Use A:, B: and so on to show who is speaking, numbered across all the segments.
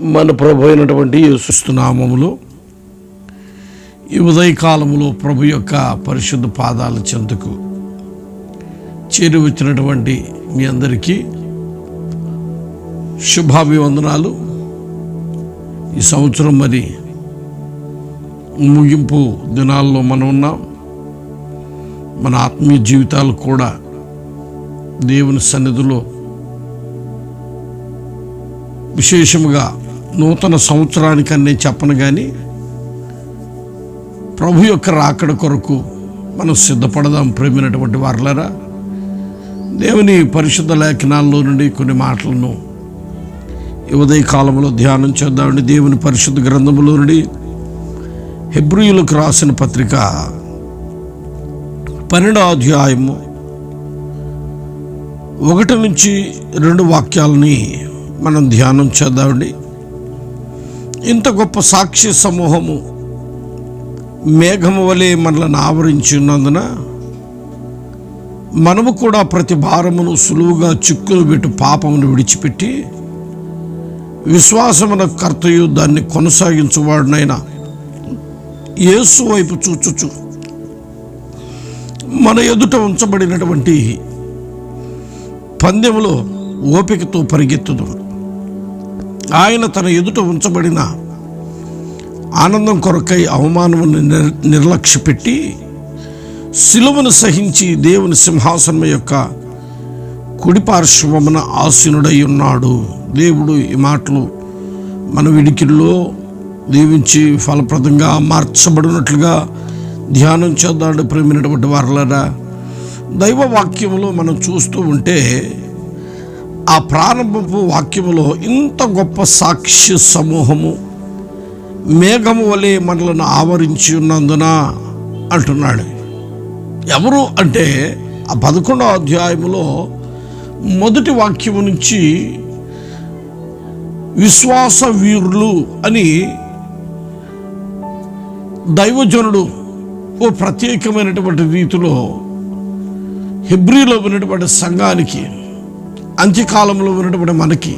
A: మన ప్రభు అయినటువంటి యేసునామములో ఈ ఉదయకాలములో ప్రభు యొక్క పరిశుద్ధ పాదాల చెంతకు చేరి వచ్చినటువంటి మీ అందరికీ శుభాభివందనాలు. ఈ సంవత్సరం మరి ముగింపు దినాల్లో మనం ఉన్నాం. మన ఆత్మీయ జీవితాలు కూడా దేవుని సన్నిధిలో విశేషముగా నూతన సంవత్సరానికన్నే చెప్పను కానీ ప్రభు యొక్క రాకడ కొరకు మనం సిద్ధపడదాం ప్రేమినటువంటి వారులరా. దేవుని పరిశుద్ధ లేఖనాల్లో నుండి కొన్ని మాటలను ఉదయ కాలంలో ధ్యానం చేద్దామండి. దేవుని పరిశుద్ధ గ్రంథములో నుండి హెబ్రియులకు రాసిన పత్రిక పన్నెండో అధ్యాయము ఒకటి నుంచి రెండు వాక్యాలని మనం ధ్యానం చేద్దామండి. ఇంత గొప్ప సాక్షి సమూహము మేఘము వలె మనలను ఆవరించినందున మనము కూడా ప్రతి భారమును సులువుగా చిక్కులు పెట్టి పాపమును విడిచిపెట్టి విశ్వాసమున కర్తయు దాన్ని కొనసాగించువాడునైనా యేసు వైపు చూచుచు. మన ఎదుట ఉంచబడినటువంటి పందెములో ఓపికతో పరిగెత్తుదు ఆయన తన ఎదుట ఉంచబడిన ఆనందం కొరకై అవమానమును నిర్ నిర్లక్ష్య పెట్టి సిలువను సహించి దేవుని సింహాసనం యొక్క కుడిపార్శ్వమున ఆసీనుడై ఉన్నాడు. దేవుడు ఈ మాటలు మన విడికిల్లో దీవించి ఫలప్రదంగా మార్చబడినట్లుగా ధ్యానం చేద్దాడు ప్రేమినటువంటి వారలరా. దైవ వాక్యంలో మనం చూస్తూ ఉంటే ఆ ప్రారంభపు వాక్యములో ఇంత గొప్ప సాక్ష్య సమూహము మేఘము వలె మనలను ఆవరించి ఉన్నందున అంటున్నాడు. ఎవరు అంటే ఆ పదకొండవ అధ్యాయములో మొదటి వాక్యము నుంచి విశ్వాస వీరులు అని దైవజనుడు ఓ ప్రత్యేకమైనటువంటి రీతిలో హెబ్రిలో ఉన్నటువంటి సంఘానికి అంత్యకాలంలో ఉన్నటువంటి మనకి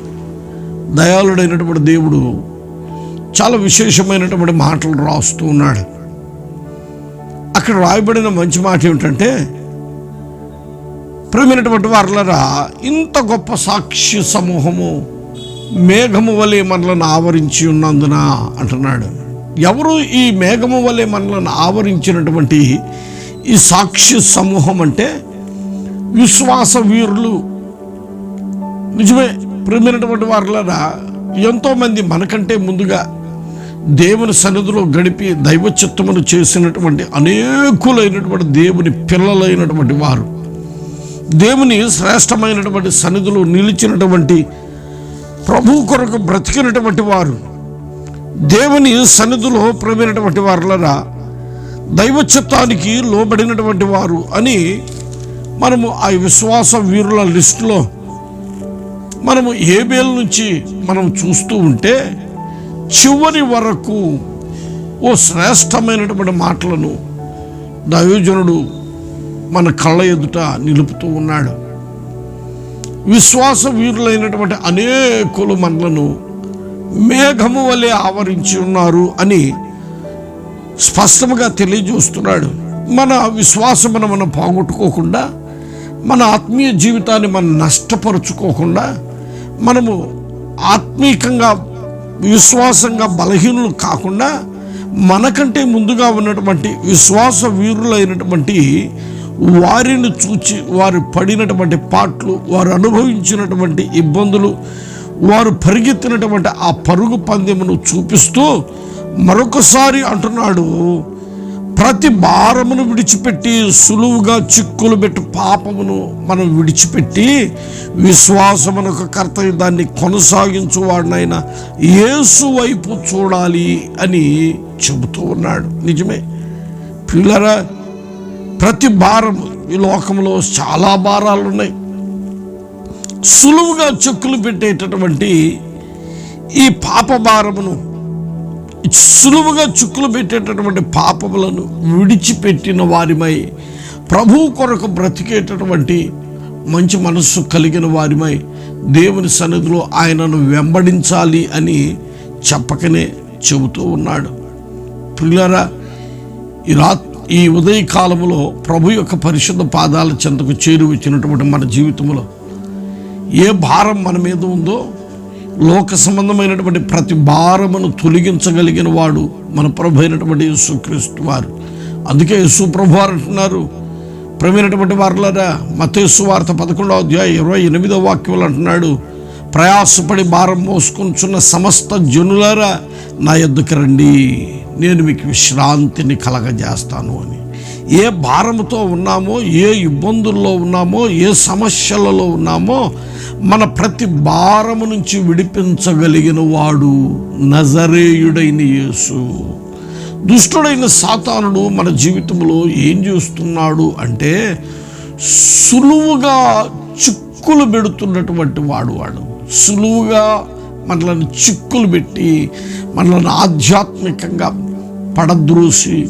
A: దయాళుడైనటువంటి దేవుడు చాలా విశేషమైనటువంటి మాటలు రాస్తూ ఉన్నాడు. అక్కడ రాయబడిన మంచి మాట ఏమిటంటే ప్రేమైనటువంటి వారులరా ఇంత గొప్ప సాక్షి సమూహము మేఘము వలె మనలను ఆవరించి ఉన్నందున అంటున్నాడు. ఎవరు ఈ మేఘము వలె మనలను ఆవరించినటువంటి ఈ సాక్షి సమూహం అంటే విశ్వాస వీరులు నిజమే ప్రేమైనటువంటి వారులరా ఎంతోమంది మనకంటే ముందుగా దేవుని సన్నిధిలో గడిపి దైవ చిత్తమును చేసినటువంటి అనేకులైనటువంటి దేవుని పిల్లలైనటువంటి వారు దేవుని శ్రేష్టమైనటువంటి సన్నిధిలో నిలిచినటువంటి ప్రభు కొరకు బ్రతికినటువంటి వారు దేవుని సన్నిధిలో ప్రవీణటువంటి వారులరా దైవ చిత్తానికి లోబడినటువంటి వారు అని మనము ఆ విశ్వాస వీరుల లిస్టులో మనము ఏబేల్ నుంచి మనం చూస్తూ ఉంటే చివరి వరకు ఓ శ్రేష్టమైనటువంటి మాటలను దయోజనుడు మన కళ్ళ ఎదుట నిలుపుతూ ఉన్నాడు. విశ్వాస వీరులైనటువంటి అనేకులు మనలను మేఘము వలె ఆవరించి ఉన్నారు అని స్పష్టంగా తెలియజేస్తున్నాడు. మన విశ్వాసమును మనం పోగొట్టుకోకుండా మన ఆత్మీయ జీవితాన్ని మనం నష్టపరుచుకోకుండా మనము ఆత్మీకంగా విశ్వాసంగా బలహీనులు కాకుండా మనకంటే ముందుగా ఉన్నటువంటి విశ్వాస వీరులైనటువంటి వారిని చూచి వారు పడినటువంటి పాటలు వారు అనుభవించినటువంటి ఇబ్బందులు వారు పరిగెత్తినటువంటి ఆ పరుగు పందెమును చూపిస్తూ మరొకసారి అంటున్నాడు ప్రతి భారమును విడిచిపెట్టి సులువుగా చిక్కులు పెట్టి పాపమును మనం విడిచిపెట్టి విశ్వాసమునకు కర్తవ్యం దాన్ని కొనసాగించువాడినైన యేసు వైపు చూడాలి అని చెబుతూ ఉన్నాడు. నిజమే. పిల్లరా ప్రతి భారము ఈ లోకంలో చాలా భారాలు ఉన్నాయి సులువుగా చెక్కులు పెట్టేటటువంటి ఈ పాప భారమును సులువుగా చుక్కులు పెట్టేటటువంటి పాపములను విడిచిపెట్టిన వారిమై ప్రభు కొరకు బ్రతికేటటువంటి మంచి మనస్సు కలిగిన వారిమై దేవుని సన్నిధిలో ఆయనను వెంబడించాలి అని చెప్పకనే చెబుతూ ఉన్నాడు. పిల్లరా ఈ రా ఈ ఉదయకాలంలో ప్రభు యొక్క పరిశుద్ధ పాదాల చెంతకు చేరువచ్చినటువంటి మన జీవితంలో ఏ భారం మన మీద ఉందో లోక సంబంధమైనటువంటి ప్రతి భారమును తొలగించగలిగిన వాడు మన ప్రభు అయినటువంటి యేసుక్రీస్తు వారు. అందుకే యేసు ప్రభు వారు అంటున్నారు. ప్రవీణటువంటి వారులరా మతేసు వార్త పదకొండవ అధ్యాయ ఇరవై ఎనిమిదవ వాక్యములు అంటున్నాడు ప్రయాసపడి భారం మోసుకుంటున్న సమస్త జనులారా నా ఎద్దుకు రండి నేను మీకు విశ్రాంతిని కలగజేస్తాను అని. ఏ భారముతో ఉన్నామో ఏ ఇబ్బందుల్లో ఉన్నామో ఏ సమస్యలలో ఉన్నామో మన ప్రతి భారము నుంచి విడిపించగలిగిన వాడు నజరేయుడైన యేసు. దుష్టుడైన సాతానుడు మన జీవితంలో ఏం చేస్తున్నాడు అంటే సులువుగా చిక్కులు పెడుతున్నటువంటి వాడు వాడు. సులువుగా మనల్ని చిక్కులు పెట్టి మనల్ని ఆధ్యాత్మికంగా పడద్రోసి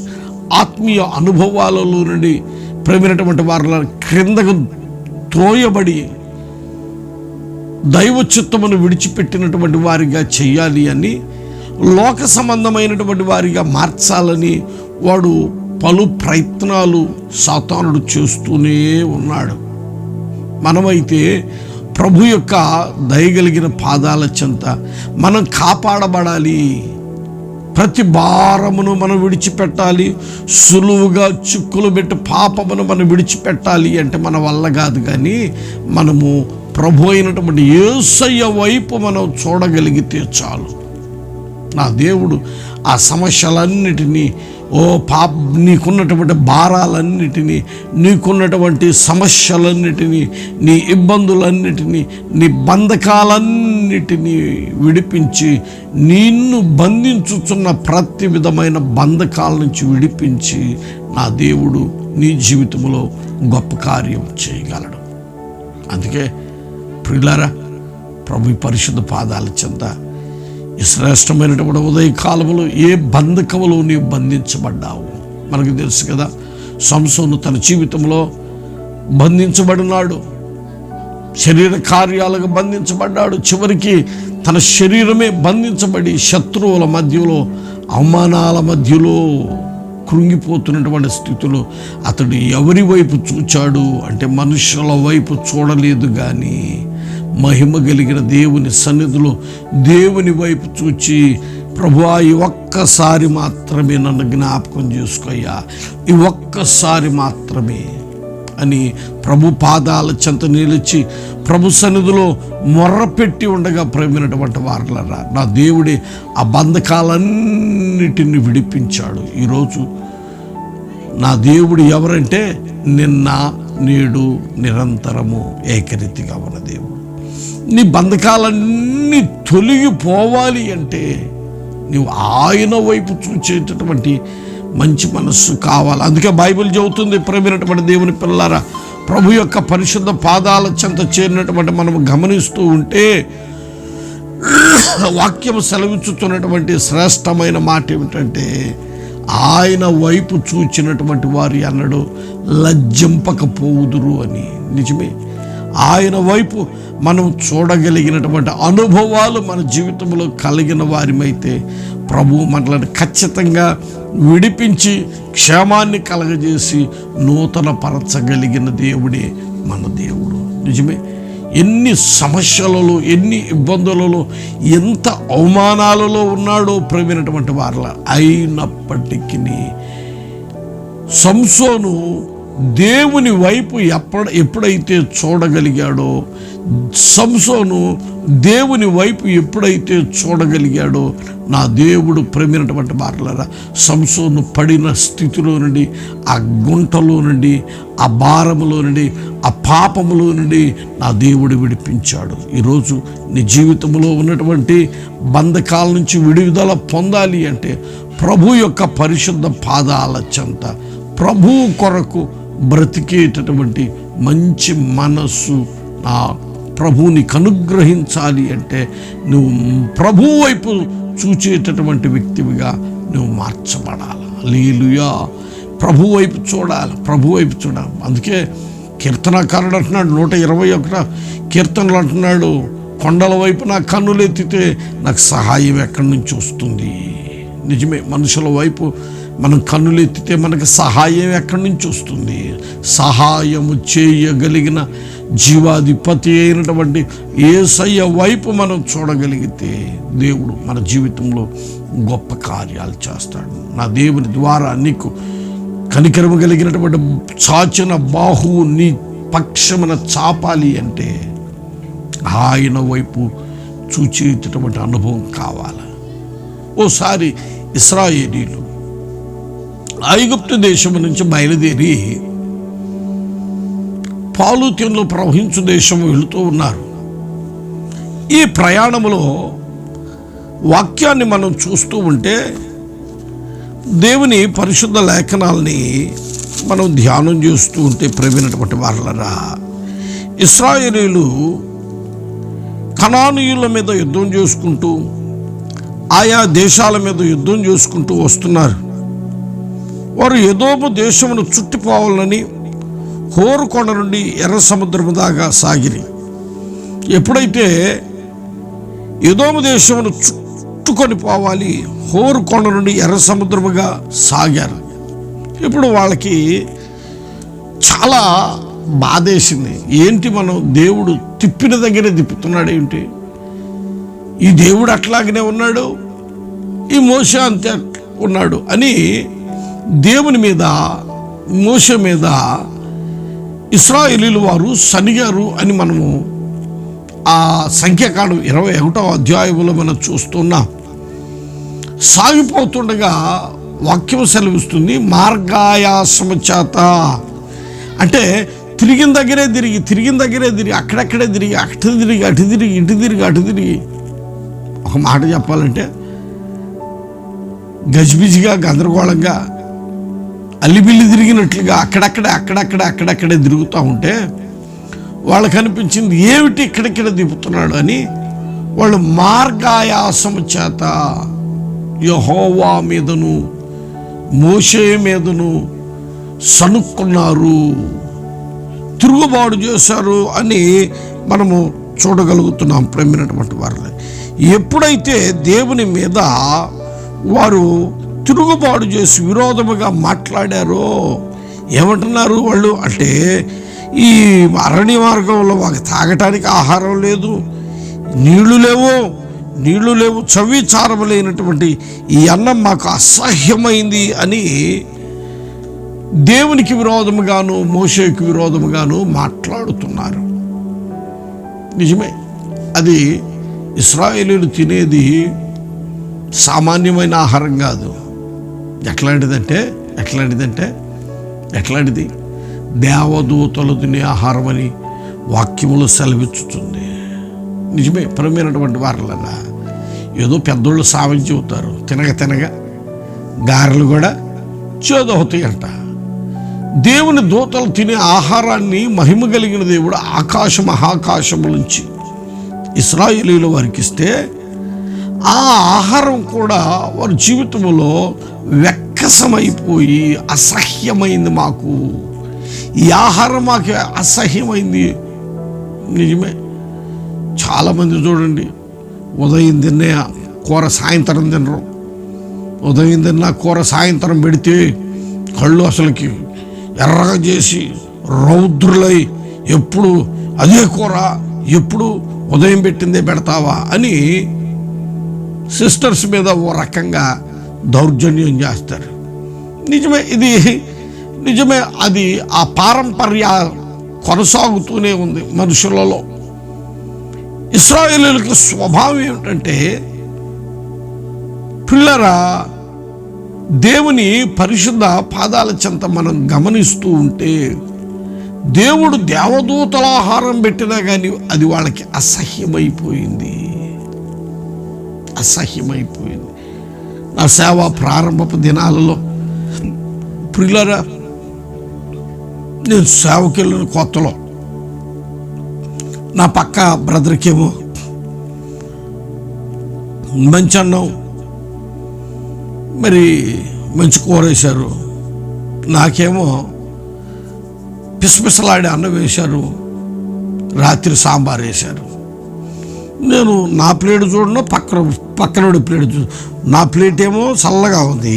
A: ఆత్మీయ అనుభవాలలో నుండి ప్రేమైనటువంటి వారిని క్రిందకు త్రోయబడి దైవ చిత్తమును విడిచిపెట్టినటువంటి వారిగా చేయాలి అని లోక సంబంధమైనటువంటి వారిగా మార్చాలని వాడు పలు ప్రయత్నాలు సాతానుడు చేస్తూనే ఉన్నాడు. మనమైతే ప్రభు యొక్క దయగలిగిన పాదాల చెంత మనం కాపాడబడాలి. ప్రతి భారమును మనం విడిచిపెట్టాలి. సులువుగా చిక్కులు పెట్టి పాపమును మనం విడిచిపెట్టాలి అంటే మన వల్ల కాదు కానీ మనము ప్రభు అయినటువంటి ఏసయ్య వైపు మనం చూడగలిగితే చాలు. నా దేవుడు ఆ సమస్యలన్నిటినీ ఓ పాప నీకున్నటువంటి భారాలన్నిటినీ నీకున్నటువంటి సమస్యలన్నిటినీ నీ ఇబ్బందులన్నిటినీ నీ బంధకాలన్నిటినీ విడిపించి నిన్ను బంధించుచున్న ప్రతి విధమైన బంధకాల నుంచి విడిపించి నా దేవుడు నీ జీవితంలో గొప్ప కార్యం చేయగలడు. అందుకే ప్రియులారా ప్రభు పరిశుద్ధ పాదాల చెంత ఈ శ్రేష్టమైనటువంటి ఉదయ కాలంలో ఏ బంధకములు నీవు బంధించబడ్డావు? మనకు తెలుసు కదా సంసోను తన జీవితంలో బంధించబడినాడు. శరీర కార్యాలకు బంధించబడ్డాడు. చివరికి తన శరీరమే బంధించబడి శత్రువుల మధ్యలో అవమానాల మధ్యలో కృంగిపోతున్నటువంటి స్థితిలో అతడు ఎవరి వైపు చూచాడు? అంటే మనుషుల వైపు చూడలేదు కానీ మహిమ కలిగిన దేవుని సన్నిధిలో దేవుని వైపు చూచి ప్రభువా ఈ ఒక్కసారి మాత్రమే నన్ను జ్ఞాపకం చేసుకోయ్యా ఈ ఒక్కసారి మాత్రమే అని ప్రభు పాదాల చెంత నిలిచి ప్రభు సన్నిధిలో మొర్రపెట్టి ఉండగా ప్రేమినటువంటి వారులరా. నా దేవుడే ఆ బంధకాలన్నిటిని విడిపించాడు. ఈరోజు నా దేవుడు ఎవరంటే నిన్న నేడు నిరంతరము ఏకరీతిగా ఉన్న దేవుడు. నీ బంధకాలన్నీ తొలగిపోవాలి అంటే నువ్వు ఆయన వైపు చూచేటటువంటి మంచి మనస్సు కావాలి. అందుకే బైబిల్ చెబుతుంది ప్రేమైనటువంటి దేవుని పిల్లారా ప్రభు యొక్క పరిశుద్ధ పాదాల చెంత చేరినటువంటి మనం గమనిస్తూ ఉంటే వాక్యం సెలవిచ్చుతున్నటువంటి శ్రేష్టమైన మాట ఏమిటంటే ఆయన వైపు చూచినటువంటి వారి అన్నడు లజ్జింపకపోవుదురు అని. నిజమే. ఆయన వైపు మనం చూడగలిగినటువంటి అనుభవాలు మన జీవితంలో కలిగిన వారిమైతే ప్రభు మనల్ని ఖచ్చితంగా విడిపించి క్షేమాన్ని కలగజేసి నూతన పరచగలిగిన దేవుడే మన దేవుడు. నిజమే? ఎన్ని సమస్యలలో ఎన్ని ఇబ్బందులలో ఎంత అవమానాలలో ఉన్నాడో ప్రేమైనటువంటి వారిలా అయినప్పటికీ సంసోను దేవుని వైపు ఎప్ప ఎప్పుడైతే చూడగలిగాడో సంసోను దేవుని వైపు ఎప్పుడైతే చూడగలిగాడో నా దేవుడు ప్రేమినటువంటి మాటలరా సంసోను పడిన స్థితిలో నుండి ఆ గుంటలో నుండి ఆ భారములో నుండి ఆ పాపములో నుండి నా దేవుడు విడిపించాడు. ఈరోజు నీ జీవితంలో ఉన్నటువంటి బంధకాల నుంచి విడుదల పొందాలి అంటే ప్రభు యొక్క పరిశుద్ధ పాదాల చెంత ప్రభు కొరకు బ్రతికేటటువంటి మంచి మనస్సు నా ప్రభువునికి అనుగ్రహించాలి అంటే నువ్వు ప్రభు వైపు చూచేటటువంటి వ్యక్తివిగా నువ్వు మార్చబడాలి. లేలుయా ప్రభు వైపు చూడాలి. ప్రభు వైపు చూడాలి. అందుకే కీర్తనకారుడు అంటున్నాడు నూట ఇరవై ఒకట కీర్తనలు అంటున్నాడు కొండల వైపు నా కన్నులు ఎత్తితే నాకు సహాయం ఎక్కడి నుంచి వస్తుంది? నిజమే మనుషుల వైపు మనం కన్నులు ఎత్తితే మనకు సహాయం ఎక్కడి నుంచి వస్తుంది? సహాయము చేయగలిగిన జీవాధిపతి అయినటువంటి ఏసయ్య వైపు మనం చూడగలిగితే దేవుడు మన జీవితంలో గొప్ప కార్యాలు చేస్తాడు. నా దేవుని ద్వారా నీకు కనికరము కలిగినటువంటి చాచిన బాహువు నీ పక్షమున చాపాలి అంటే ఆయన వైపు చూచేటటువంటి అనుభవం కావాలి? ఓసారి ఇస్రాయేలీలు ఐగుప్తు దేశం నుంచి బయలుదేరి పాలుత్యంలో ప్రవహించు దేశం వెళుతూ ఉన్నారు. ఈ ప్రయాణంలో వాక్యాన్ని మనం చూస్తూ ఉంటే దేవుని పరిశుద్ధ లేఖనాల్ని మనం ధ్యానం చేస్తూ ఉంటే ప్రవీణటువంటి వాళ్ళరా ఇస్రాయేలీలు కణానీయుల మీద యుద్ధం చేసుకుంటూ ఆయా దేశాల మీద యుద్ధం చేసుకుంటూ వస్తున్నారు. వారు ఏదోపు దేశమును చుట్టిపోవాలని హోరుకొండ నుండి ఎర్ర సముద్రము దాకా సాగిరి. ఎప్పుడైతే ఎదోము దేశమును చుట్టుకొని పోవాలి హోరుకొండ నుండి ఎర్ర సముద్రముగా సాగారు. ఇప్పుడు వాళ్ళకి చాలా బాధేసింది. ఏంటి మనం దేవుడు తిప్పిన దగ్గరే తిప్పుతున్నాడు ఏంటి? ఈ దేవుడు అట్లాగనే ఉన్నాడు ఈ మోస అంతే ఉన్నాడు అని దేవుని మీద మోస మీద ఇస్రాయేలీలు వారు సనిగారు అని మనము ఆ సంఖ్యాకాండం ఇరవై ఒకటో అధ్యాయంలో మనం చూస్తున్నాం. సాగిపోతుండగా వాక్యం సెలవిస్తుంది మార్గాయాసము చేత. అంటే తిరిగిన దగ్గరే తిరిగి తిరిగిన దగ్గరే తిరిగి అక్కడక్కడే తిరిగి అటు తిరిగి అటు తిరిగి ఇటు తిరిగి అటు తిరిగి. ఒక మాట చెప్పాలంటే గజిబిజిగా గందరగోళంగా అల్లిబిల్లి తిరిగినట్లుగా అక్కడక్కడ అక్కడక్కడ అక్కడక్కడే తిరుగుతూ ఉంటే వాళ్ళకు అనిపించింది ఏమిటి ఇక్కడిక్కడ దిపుతున్నాడు అని వాళ్ళు మార్గాయాసము చేత యహోవా మీదను మోషే మీదను సనుక్కున్నారు తిరుగుబాటు చేశారు అని మనము చూడగలుగుతున్నాం ప్రేమైనటువంటి వారిని. ఎప్పుడైతే దేవుని మీద వారు తిరుగుబాటు చేసి విరోధముగా మాట్లాడారో ఏమంటున్నారు వాళ్ళు? అంటే ఈ అరణ్య మార్గంలో మాకు తాగటానికి ఆహారం లేదు నీళ్ళు లేవు నీళ్ళు లేవు చవిచారము లేనటువంటి ఈ అన్నం మాకు అసహ్యమైంది అని దేవునికి విరోధముగాను మోషేకి విరోధముగాను మాట్లాడుతున్నారు. నిజమే అది ఇస్రాయేలీలు తినేది సామాన్యమైన ఆహారం కాదు. ఎట్లాంటిదంటే ఎట్లాంటిదంటే ఎట్లాంటిది? దేవదూతలు తినే ఆహారం అని వాక్యములు సెలవిచ్చుతుంది. నిజమే పరమైనటువంటి వారులరా ఏదో పెద్దోళ్ళు సావం చెబుతారు తినగ తినగ. గారెలు కూడా చేదవుతాయి అంట. దేవుని దూతలు తినే ఆహారాన్ని మహిమ కలిగిన దేవుడు ఆకాశ మహాకాశము నుంచి ఇస్రాయేలీలు వారికి ఇస్తే ఆ ఆహారం కూడా వారి జీవితంలో వెక్కసమైపోయి అసహ్యమైంది మాకు. ఈ ఆహారం మాకు అసహ్యమైంది. నిజమే. చాలామంది చూడండి ఉదయం తిన్నే కూర సాయంత్రం తినరు. ఉదయం తిన్న కూర సాయంత్రం పెడితే కళ్ళు అసలుకి ఎర్రగా చేసి రౌద్రులై ఎప్పుడు అదే కూర ఎప్పుడు ఉదయం పెట్టిందే పెడతావా? అని సిస్టర్స్ మీద ఓ రకంగా దౌర్జన్యం చేస్తారు. నిజమే ఇది నిజమే అది ఆ పారంపర్య కొనసాగుతూనే ఉంది మనుషులలో. ఇస్రాయేలీలకు స్వభావం ఏమిటంటే పిల్లరా దేవుని పరిశుద్ధ పాదాల చెంత మనం గమనిస్తూ ఉంటే దేవుడు దేవదూతల ఆహారం పెట్టినా కానీ అది వాళ్ళకి అసహ్యమైపోయింది. అసహ్యమైపోయింది. ఆ సేవ ప్రారంభపు దినాలలో. ప్రిల్లరా నేను సేవకి వెళ్ళిన కొత్తలో నా పక్క బ్రదర్కేమో మంచి అన్నం మరి మంచి కూర వేశారు. నాకేమో పిసపిసలాడే అన్నం వేశారు రాత్రి సాంబార్ వేశారు. నేను నా ప్లేట్ చూడను పక్కన పక్కనోడి ప్లేట్ చూ నా ప్లేట్ ఏమో చల్లగా ఉంది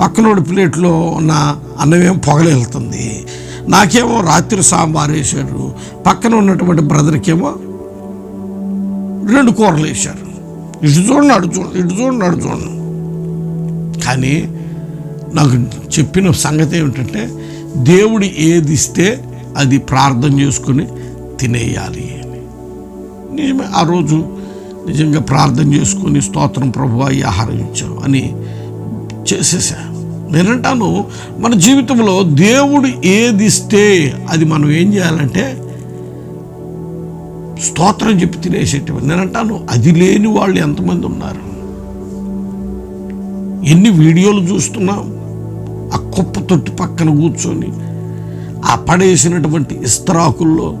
A: పక్కనోడి ప్లేట్లో ఉన్న అన్నం ఏమో పొగలేలుతుంది నాకేమో రాత్రి సాంబార్ వేసాడు పక్కన ఉన్నటువంటి బ్రదర్కేమో రెండు కూరలు వేశారు. ఇటు చూడండి అడు చూడండి ఇటు చూడండి అడు చూడండి కానీ నాకు చెప్పిన సంగతి ఏమిటంటే దేవుడు ఏది ఇస్తే అది ప్రార్థన చేసుకుని తినేయాలి. అని నిజమే ఆ రోజు నిజంగా ప్రార్థన చేసుకొని స్తోత్రం ప్రభు ఈ ఆహారం అని చేసేసా. నేనంటాను మన జీవితంలో దేవుడు ఏది ఇస్తే అది మనం ఏం చేయాలంటే స్తోత్రం చెప్పి తినేసేటప్పుడు నేనంటాను అది లేని వాళ్ళు ఎంతమంది ఉన్నారు? ఎన్ని వీడియోలు చూస్తున్నాం? ఆ కుప్ప తొట్టి పక్కన కూర్చొని ఆ పడేసినటువంటి ఇస్త్రాకుల్లో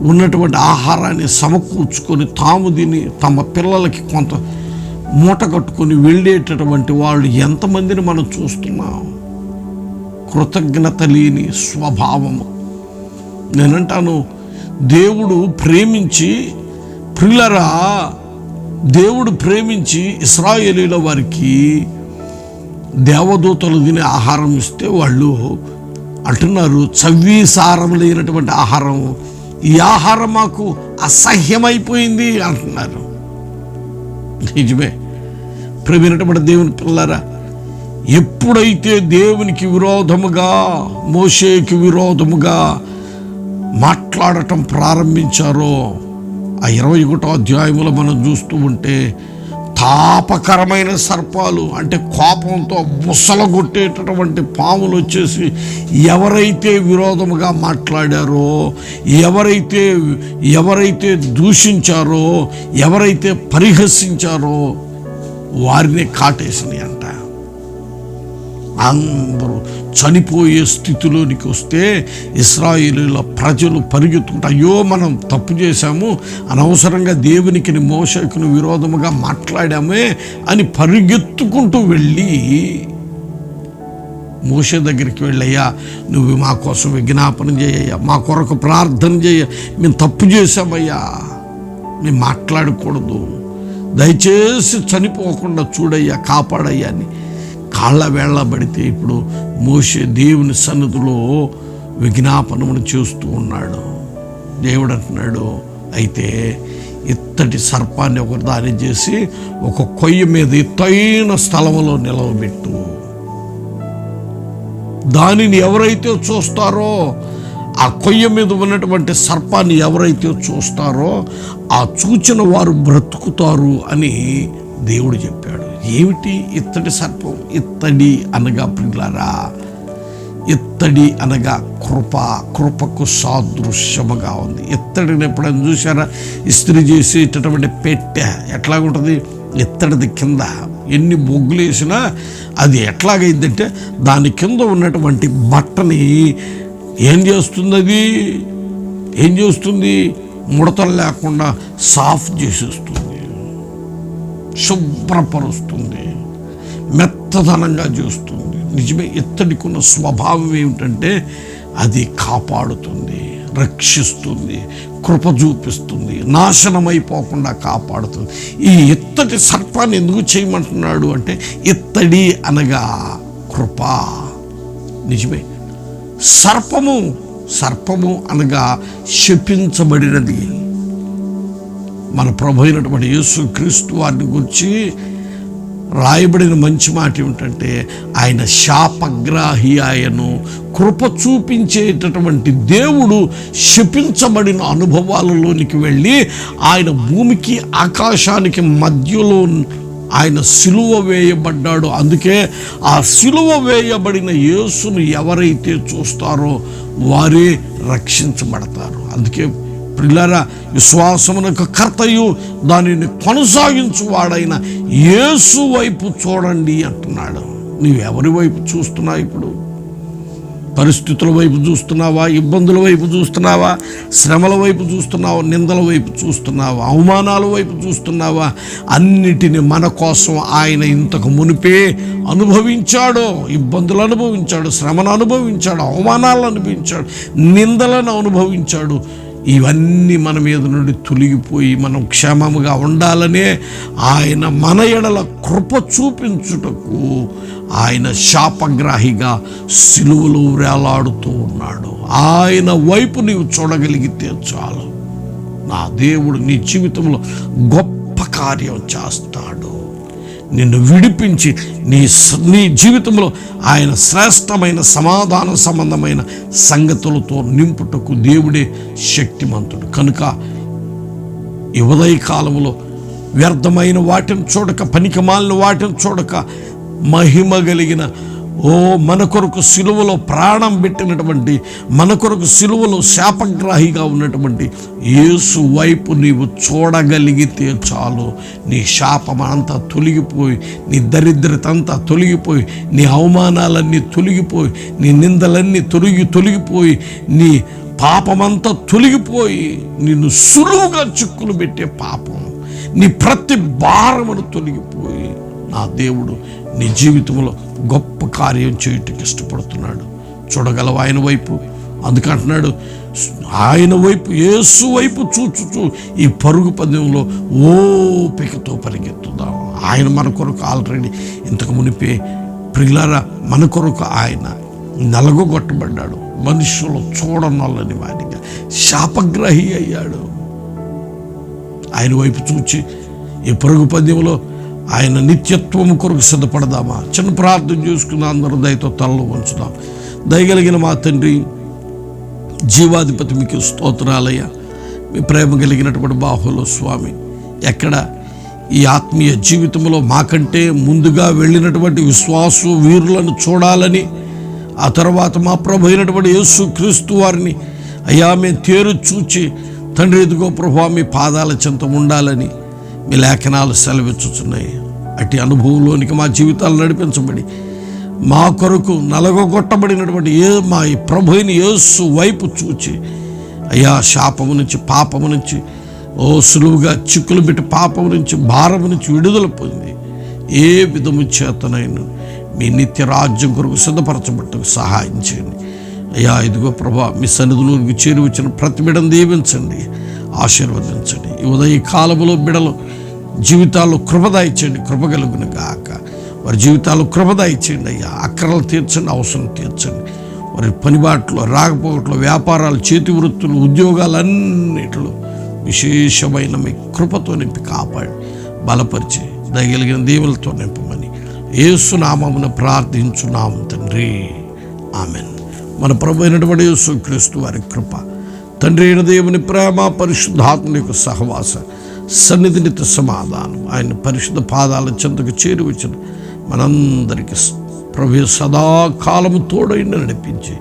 A: ఉన్నటువంటి ఆహారాన్ని సమకూర్చుకొని తాము తిని తమ పిల్లలకి కొంత మూట కట్టుకొని వెళ్ళేటటువంటి వాళ్ళు ఎంతమందిని మనం చూస్తున్నాం? కృతజ్ఞత లేని స్వభావము. నేనంటాను దేవుడు ప్రేమించి ప్రిల్లరా దేవుడు ప్రేమించి ఇస్రాయేలీల వారికి దేవదూతలు తినే ఆహారం ఇస్తే వాళ్ళు అంటున్నారు చవ్వీ సారం లేనటువంటి ఆహారం ఈ ఆహారం మాకు అసహ్యమైపోయింది అంటున్నారు. నిజమే. ప్రవీణటువంటి దేవుని పిల్లరా ఎప్పుడైతే దేవునికి విరోధముగా మోషేకి విరోధముగా మాట్లాడటం ప్రారంభించారో ఆ ఇరవై ఒకటో అధ్యాయంలో మనం చూస్తూ ఉంటే తాపకరమైన సర్పాలు అంటే కోపంతో ముసలగొట్టేటటువంటి పాములు వచ్చేసి ఎవరైతే విరోధముగా మాట్లాడారో ఎవరైతే ఎవరైతే దూషించారో ఎవరైతే పరిహసించారో వారిని కాటేసినాయి అంట. అందరూ చనిపోయే స్థితిలోనికి వస్తే ఇస్రాయిలీల ప్రజలు పరిగెత్తుకుంటూ అయ్యో మనం తప్పు చేశాము అనవసరంగా దేవునికి మోసకును విరోధముగా మాట్లాడామే అని పరిగెత్తుకుంటూ వెళ్ళి మోసే దగ్గరికి వెళ్ళయ్యా నువ్వు మా కోసం విజ్ఞాపన చేయయ్యా మా కొరకు ప్రార్థన చేయ మేము తప్పు చేశామయ్యా మేము మాట్లాడకూడదు దయచేసి చనిపోకుండా చూడయ్యా కాపాడయ్యా అని. కాళ్ళ వేళ్ళ పడితే ఇప్పుడు మోసే దేవుని సన్నిధిలో విజ్ఞాపనమును చేస్తూ ఉన్నాడు. దేవుడు అంటున్నాడు అయితే ఇత్తటి సర్పాన్ని ఒక దాని చేసి ఒక కొయ్య మీద ఎత్తైన స్థలంలో నిలవబెట్టు. దానిని ఎవరైతే చూస్తారో ఆ కొయ్య మీద ఉన్నటువంటి సర్పాన్ని ఎవరైతే చూస్తారో ఆ చూచిన వారు బ్రతుకుతారు అని దేవుడు చెప్పాడు ఏమిటి ఇత్తడి సర్పం? ఇత్తడి అనగా ప్రియులారా ఇత్తడి అనగా కృప కృపకు సాదృశ్యముగా ఉంది. ఇత్తడిని ఎప్పుడైనా చూసారా ఇస్త్రీ చేసేటటువంటి పెట్టె ఎట్లాగుంటుంది ఇత్తడిది కింద ఎన్ని బొగ్గులు వేసినా అది ఎట్లాగైందంటే దాని కింద ఉన్నటువంటి బట్టని ఏం చేస్తుంది అది ఏం చేస్తుంది? ముడతలు లేకుండా సాఫ్ చేసేస్తుంది. శుభ్రపరుస్తుంది. మెత్తదనంగా చేస్తుంది. నిజమే ఇత్తడికున్న స్వభావం ఏమిటంటే అది కాపాడుతుంది రక్షిస్తుంది కృప చూపిస్తుంది నాశనమైపోకుండా కాపాడుతుంది. ఈ ఇత్తడి సర్పాన్ని ఎందుకు చేయమంటున్నాడు అంటే ఇత్తడి అనగా కృప. నిజమే సర్పము సర్పము అనగా శపించబడినది. మన ప్రభు అయినటువంటి యేసు క్రీస్తు వారిని గురించి రాయబడిన మంచి మాట ఏమిటంటే ఆయన శాపగ్రాహి ఆయను కృప చూపించేటటువంటి దేవుడు శపించబడిన అనుభవాలలోనికి వెళ్ళి ఆయన భూమికి ఆకాశానికి మధ్యలో ఆయన సిలువ వేయబడ్డాడు. అందుకే ఆ సిలువ వేయబడిన యేసును ఎవరైతే చూస్తారో వారే రక్షించబడతారు. అందుకే పిల్లరా విశ్వాసమునకు కర్తయు దానిని కొనసాగించువాడైన యేసు వైపు చూడండి అంటున్నాడు. నీవెవరి వైపు చూస్తున్నావు ఇప్పుడు? పరిస్థితుల వైపు చూస్తున్నావా? ఇబ్బందుల వైపు చూస్తున్నావా? శ్రమల వైపు చూస్తున్నావా? నిందల వైపు చూస్తున్నావా? అవమానాల వైపు చూస్తున్నావా? అన్నిటిని మన కోసం ఆయన ఇంతకు మునిపే అనుభవించాడు. ఇబ్బందులు అనుభవించాడు శ్రమను అనుభవించాడు అవమానాలను అనుభవించాడు నిందలను అనుభవించాడు. ఇవన్నీ మన మీద నుండి తొలగిపోయి మనం క్షేమముగా ఉండాలనే ఆయన మన ఎడల కృప చూపించుటకు ఆయన శాపగ్రాహిగా సిలువలో వేలాడుతూ ఉన్నాడు. ఆయన వైపు నీవు చూడగలిగితే చాలు. నా దేవుడు నీ జీవితంలో గొప్ప కార్యం చేస్తాడు. నిన్ను విడిపించి నీ నీ జీవితంలో ఆయన శ్రేష్టమైన సమాధాన సంబంధమైన సంగతులతో నింపుటకు దేవుడే శక్తిమంతుడు. కనుక ఈ ఉదయ కాలంలో వ్యర్థమైన వాటిని చూడక పనికిమాలిన వాటిని చూడక మహిమ కలిగిన ఓ మన కొరకు సిలువలో ప్రాణం పెట్టినటువంటి మన కొరకు సిలువలో శాపగ్రాహిగా ఉన్నటువంటి యేసు వైపు నీవు చూడగలిగితే చాలు. నీ శాపం అంతా తొలగిపోయి నీ దరిద్రత అంతా తొలగిపోయి నీ అవమానాలన్నీ తొలగిపోయి నీ నిందలన్నీ తొలగి తొలగిపోయి నీ పాపమంతా తొలగిపోయి నిన్ను సులువుగా చిక్కులు పెట్టే పాపం. నీ ప్రతి భారమును తొలగిపోయి నా దేవుడు నీ జీవితంలో గొప్ప కార్యం చేయటం ఇష్టపడుతున్నాడు. చూడగలవు ఆయన వైపు. అందుకంటున్నాడు ఆయన వైపు యేసు వైపు చూచుచూ ఈ పరుగు పందెంలో ఓపికతో పరిగెత్తుదాం. ఆయన మన కొరకు ఆల్రెడీ ఇంతకు మునిపే ప్రియులారా మన కొరకు ఆయన నలగొట్టబడ్డాడు మనుషులు చూడనొల్లని వాడిగా శాపగ్రహి అయ్యాడు. ఆయన వైపు చూచి ఈ పరుగు పందెంలో ఆయన నిత్యత్వం కొరకు సిద్ధపడదామా? చిన్న ప్రార్థన చేసుకున్న అందరూ దయతో తలలో ఉంచుదాం దయగలిగిన మా తండ్రి జీవాధిపతి మీకు స్తోత్రాలయ్య. మీ ప్రేమ కలిగినటువంటి బాహులో స్వామి ఎక్కడ ఈ ఆత్మీయ జీవితంలో మాకంటే ముందుగా వెళ్ళినటువంటి విశ్వాసు వీరులను చూడాలని ఆ తర్వాత మా ప్రభు అయినటువంటి యేసు క్రీస్తు వారిని అయ్యా మేము తేరు చూచి తండ్రి ఎదుగో ప్రభు మీ పాదాల చెంత ఉండాలని మీ లేఖనాలు సెలవిచ్చుచున్నాయి. అట్టి అనుభవంలోనికి మా జీవితాలు నడిపించబడి మా కొరకు నలగొట్టబడినటువంటి ఏ మా ఈ ప్రభు అయిన యేసు వైపు చూచి అయ్యా శాపము నుంచి పాపము నుంచి ఓ సులువుగా చిక్కులు పెట్టి పాపము నుంచి భారము నుంచి విడుదల పొంది ఏ విధము చేతనైనా మీ నిత్య రాజ్యం కొరకు సిద్ధపరచబట్టకు సహాయం చేయండి. అయ్యా ఇదిగో ప్రభా మీ సన్నిధిలోనికి చేరి వచ్చిన ప్రతి బిడను దీవించండి ఆశీర్వదించండి. ఈ ఉదయ కాలములో బిడలు జీవితాలు కృపద ఇచ్చండి కృప గాక. వారి జీవితాలు కృపద ఇచ్చేయండి అయ్యా. అక్కరలు తీర్చండి అవసరం తీర్చండి. వారి పనిబాట్లో రాకపోవట్లో వ్యాపారాలు చేతి వృత్తులు ఉద్యోగాలన్నిటిలో విశేషమైన మీ కృపతో నింపి కాపాడి బలపరిచి దయగలిగిన దేవులతో నింపమని ఏసునామమున ప్రార్థించున్నాము తండ్రి. ఆమెన్. మన ప్రభు అయినటువంటి యేసుక్రీస్తు వారి కృప తండ్రి అయిన దేవుని ప్రేమ పరిశుద్ధాత్మ యొక్క సహవాస సన్నిధినిత సమాధానం. ఆయన పరిశుద్ధ పాదాల చెంతకు చేరి వచ్చిన మనందరికీ ప్రభు సదాకాలము తోడైన నడిపించి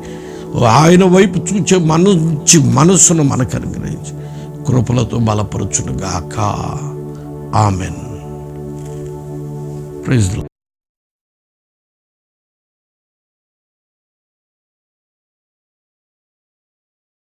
A: ఆయన వైపు చూచే మంచి మనస్సును మనకు అనుగ్రహించి కృపలతో బలపరచునుగాక. ఆమెన్. ప్రైజ్లో